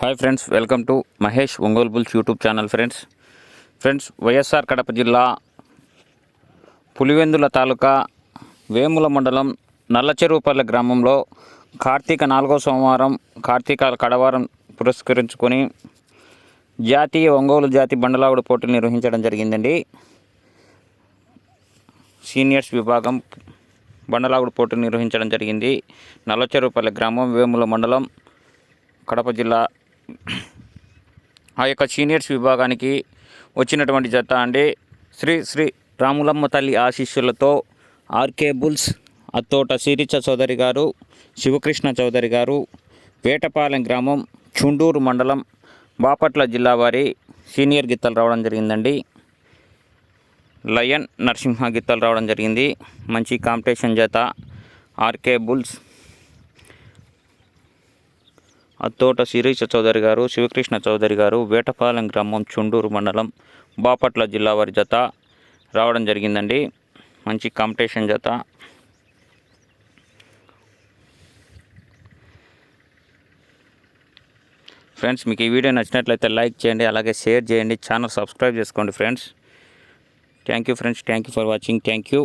Hi friends welcome to Mahesh Ongole bulls YouTube channel friends friends YSR Kadapa జిల్లా పులివెందుల తాలూకా వేముల మండలం నల్లచెరువుపల్లె గ్రామంలో కార్తీక నాలుగో సోమవారం కార్తీక కడవారం పురస్కరించుకొని జాతీయ ఒంగోలు జాతి బండలావుడు పోటీలు నిర్వహించడం జరిగిందండి. సీనియర్స్ విభాగం బండలాగుడు పోటీలు నిర్వహించడం జరిగింది. నల్లచెరువుపల్లె గ్రామం వేముల మండలం కడప జిల్లా ఆ యొక్క సీనియర్స్ విభాగానికి వచ్చినటువంటి జత అండి శ్రీ శ్రీ రాములమ్మ తల్లి ఆశీస్సులతో ఆర్కే బుల్స్ అత్తోట సిరిచ చౌదరి గారు శివకృష్ణ చౌదరి గారు వేటపాలెం గ్రామం చుండూరు మండలం బాపట్ల జిల్లా వారి సీనియర్ గిత్తలు రావడం జరిగిందండి. లయన్ నరసింహ గిత్తలు రావడం జరిగింది. మంచి కాంపిటీషన్ జత ఆర్కే బుల్స్ అత్తోట శిరీష చౌదరి గారు శివకృష్ణ చౌదరి గారు వేటపాలెం గ్రామం చుండూరు మండలం బాపట్ల జిల్లా వారి జత రావడం జరిగిందండి. మంచి కాంపిటీషన్ జత. ఫ్రెండ్స్ మీకు ఈ వీడియో నచ్చినట్లయితే లైక్ చేయండి అలాగే షేర్ చేయండి ఛానల్ సబ్స్క్రైబ్ చేసుకోండి friends. Thank you friends thank you for watching thank you.